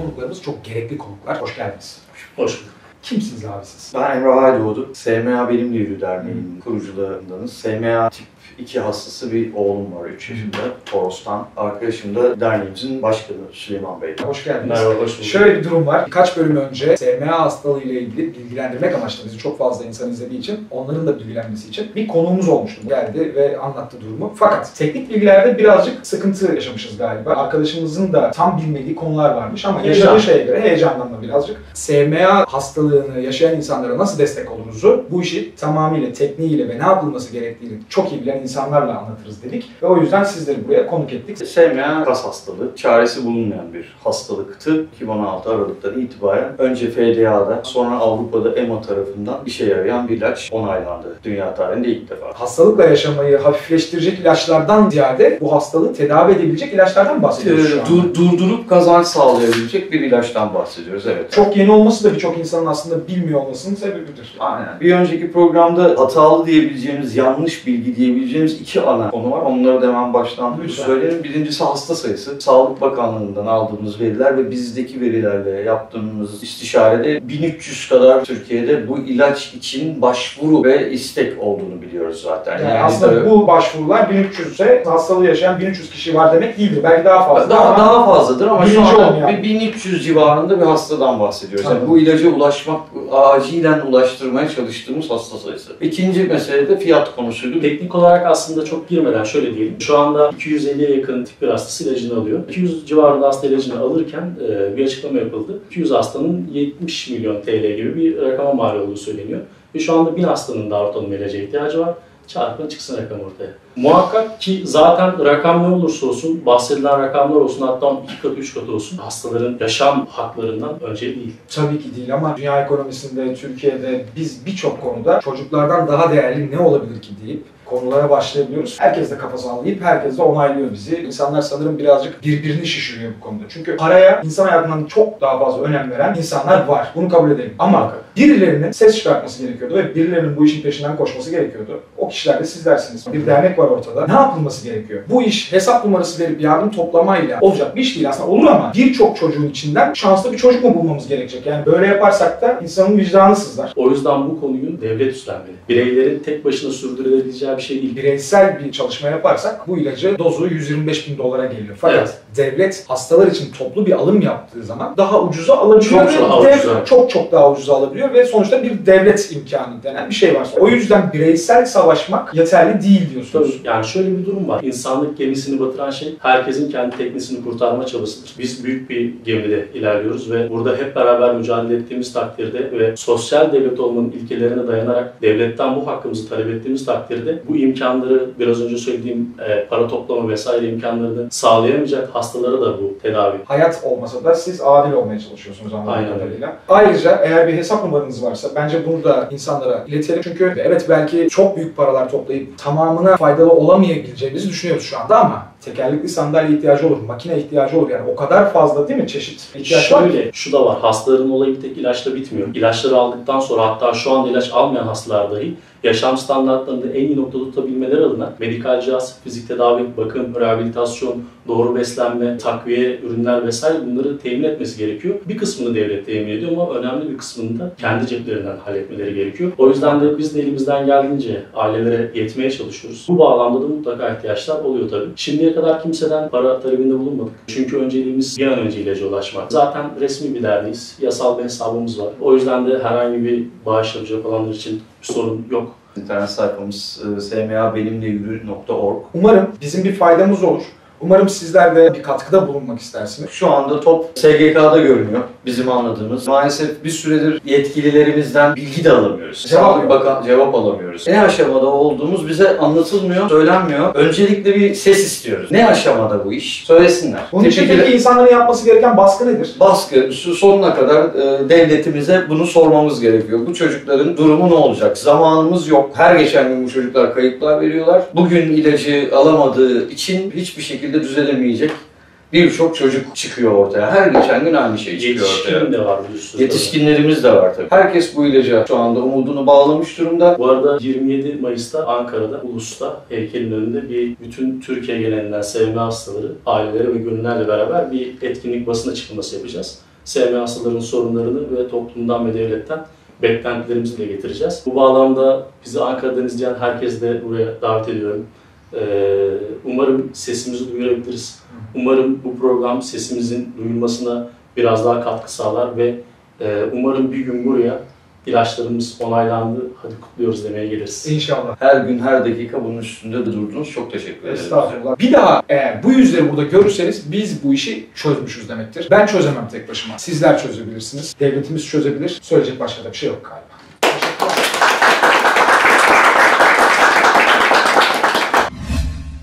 konuklarımız çok gerekli konuklar. Hoş geldiniz. Hoş bulduk. Kimsiniz abi siz? Ben Emre Aydoğdu. SMA Benimle Yürü Derneği'nin kurucularındanız. SMA tip 2 hastası bir oğlum var 3 yaşında. Toros'tan. Arkadaşım da derneğimizin başkanı Süleyman Bey. Hoş geldiniz. Merhaba, hoş bulduk. Şöyle bir durum var. Birkaç bölüm önce SMA hastalığı ile ilgili bilgilendirmek amaçlı bizi çok fazla insan izlediği için onların da bilgilenmesi için bir konuğumuz olmuştu. Geldi ve anlattı durumu. Fakat teknik bilgilerde birazcık sıkıntı yaşamışız galiba. Arkadaşımızın da tam bilmediği konular varmış ama yaşadığı şeye göre heyecanlanma birazcık. SMA hastalığını yaşayan insanlara nasıl destek oluruzu bu işi tamamıyla tekniğiyle ve ne yapılması gerektiğini çok iyi bilen insanlarla anlatırız dedik. Ve o yüzden sizleri buraya konuk ettik. SMA kas hastalığı. Çaresi bulunmayan bir hastalıktı. 2016 Aralık'tan itibaren önce FDA'da sonra Avrupa'da EMA tarafından işe yarayan bir ilaç onaylandı. Dünya tarihinde ilk defa. hastalıkla yaşamayı hafifleştirecek ilaçlardan ziyade bu hastalığı tedavi edebilecek ilaçlardan bahsediyoruz şu Ee, anda. dur- durdurup kazanç sağlayabilecek bir ilaçtan bahsediyoruz. Evet. Çok yeni olması da birçok insanın aslında bilmiyor olmasının sebebidir. Aynen. Bir önceki programda hatalı diyebileceğimiz, yanlış bilgi diyebileceğimiz iki ana konu var. Onları da hemen baştan bir söyleyelim. Birincisi hasta sayısı. Sağlık Bakanlığı'ndan aldığımız veriler ve bizdeki verilerle yaptığımız istişarede 1300 kadar Türkiye'de bu ilaç için başvuru ve istek olduğunu biliyoruz zaten. Yani, aslında tabii- bu başvurular 1300 ise hastalığı yaşayan 1300 kişi var demek değildir. Belki daha fazla daha, ama daha fazladır ama şu anda olmayan. bir 1300 civarında bir hastadan bahsediyoruz. Yani bu ilaca ulaşmak, acilen ulaştırmaya çalıştığımız hasta sayısı. İkinci mesele de fiyat konusuydu. Teknik olarak aslında çok girmeden şöyle diyelim. Şu anda 250'ye yakın tip 1 hastası ilacını alıyor. 200 civarında hasta ilacını alırken e, bir açıklama yapıldı. 200 hastanın 70 milyon TL gibi bir rakama mal olduğu söyleniyor. Ve şu anda 1000 hastanın da ortalama ilaca ihtiyacı var. Çarpın çıksın rakam ortaya. Muhakkak ki zaten rakam ne olursa olsun, bahsedilen rakamlar olsun hatta 2 katı 3 katı olsun hastaların yaşam haklarından önce değil. tabii ki değil ama dünya ekonomisinde, Türkiye'de biz birçok konuda çocuklardan daha değerli ne olabilir ki deyip konulara başlayabiliyoruz. Herkes de kafa sallayıp herkes de onaylıyor bizi. İnsanlar sanırım birazcık birbirini şişiriyor bu konuda. Çünkü paraya insan hayatından çok daha fazla önem veren insanlar var. Bunu kabul edelim. Ama birilerinin ses çıkartması gerekiyordu ve birilerinin bu işin peşinden koşması gerekiyordu. O kişiler de sizlersiniz. Bir dernek var ortada. Ne yapılması gerekiyor? Bu iş hesap numarası verip yardım toplamayla olacak bir iş değil aslında. Olur ama birçok çocuğun içinden şanslı bir çocuk mu bulmamız gerekecek? Yani böyle yaparsak da insanın vicdanı sızlar. O yüzden bu konuyu devlet üstlenmeli. Bireylerin tek başına sürdürülebileceği bir şey değil. Bireysel bir çalışma yaparsak bu ilacı dozu 125 bin dolara geliyor. Fakat Evet. devlet hastalar için toplu bir alım yaptığı zaman daha ucuza alabiliyor. Çok çok dev- ucuza. çok çok daha ucuza alabiliyor ve sonuçta bir devlet imkanı denen bir şey var. O yüzden bireysel savaşmak yeterli değil diyorsunuz. Tabii yani şöyle bir durum var. İnsanlık gemisini batıran şey herkesin kendi teknesini kurtarma çabasıdır. Biz büyük bir gemide ilerliyoruz ve burada hep beraber mücadele ettiğimiz takdirde ve sosyal devlet olmanın ilkelerine dayanarak devletten bu hakkımızı talep ettiğimiz takdirde bu imkanları biraz önce söylediğim e, para toplama vesaire imkanlarını sağlayamayacak hastalara da bu tedavi Hayat olmasa da siz adil olmaya çalışıyorsunuz anladığım kadarıyla. Ayrıca eğer bir hesap numaranız varsa bence bunu da insanlara iletelim. Çünkü evet belki çok büyük paralar toplayıp tamamına faydalı olamayabileceğimizi düşünüyoruz şu anda ama tekerlekli sandalye ihtiyacı olur, makine ihtiyacı olur yani o kadar fazla değil mi çeşit ihtiyaç var ki. Şöyle, şu da var. Hastaların olayı bir tek ilaçla bitmiyor. İlaçları aldıktan sonra hatta şu anda ilaç almayan hastalar dahi yaşam standartlarını en iyi noktada tutabilmeleri adına medikal cihaz, fizik tedavi, bakım, rehabilitasyon, doğru beslenme, takviye, ürünler vesaire bunları temin etmesi gerekiyor. Bir kısmını devlet temin ediyor ama önemli bir kısmını da kendi ceplerinden halletmeleri gerekiyor. O yüzden de biz de elimizden geldiğince ailelere yetmeye çalışıyoruz. Bu bağlamda da mutlaka ihtiyaçlar oluyor tabii. Şimdiye kadar kimseden para talebinde bulunmadık. Çünkü önceliğimiz bir an önce ilaca ulaşmak. Zaten resmi bir derneğiz. Yasal bir hesabımız var. O yüzden de herhangi bir bağış yapacak olanlar için bir sorun yok. İnternet sayfamız e, smabenimleyürü.org. Umarım bizim bir faydamız olur. Umarım sizler de bir katkıda bulunmak istersiniz. Şu anda top SGK'da görünüyor bizim anladığımız. Maalesef bir süredir yetkililerimizden bilgi de alamıyoruz. Cevap. Bakan cevap alamıyoruz. Ne aşamada olduğumuz bize anlatılmıyor, söylenmiyor. Öncelikle bir ses istiyoruz. Ne aşamada bu iş? Söylesinler. Bunun için peki insanların yapması gereken baskı nedir? baskı sonuna kadar e, devletimize bunu sormamız gerekiyor. Bu çocukların durumu ne olacak? Zamanımız yok. Her geçen gün bu çocuklar kayıplar veriyorlar. Bugün ilacı alamadığı için hiçbir şekilde düzelemeyecek birçok çocuk çıkıyor ortaya. Her geçen gün aynı şey çıkıyor ortaya. Yetişkin de var bir sürü. Yetişkinlerimiz de var tabii. Herkes bu ilaca şu anda umudunu bağlamış durumda. Bu arada 27 Mayıs'ta Ankara'da, Ulus'ta heykelin önünde bir bütün Türkiye genelinden sevme hastaları, aileleri ve gönüllerle beraber bir etkinlik basın açıklaması yapacağız. SM hastaların sorunlarını ve toplumdan ve devletten beklentilerimizi dile getireceğiz. Bu bağlamda bizi Ankara'dan izleyen herkes de buraya davet ediyorum. Ee, umarım sesimizi duyurabiliriz. Umarım bu program sesimizin duyulmasına biraz daha katkı sağlar ve e, umarım bir gün buraya ilaçlarımız onaylandı, hadi kutluyoruz demeye geliriz. İnşallah. Her gün her dakika bunun üstünde de durdunuz. Çok teşekkür ederim. Estağfurullah. Bir daha eğer bu yüzleri burada görürseniz biz bu işi çözmüşüz demektir. Ben çözemem tek başıma. Sizler çözebilirsiniz. Devletimiz çözebilir. Söyleyecek başka da bir şey yok galiba.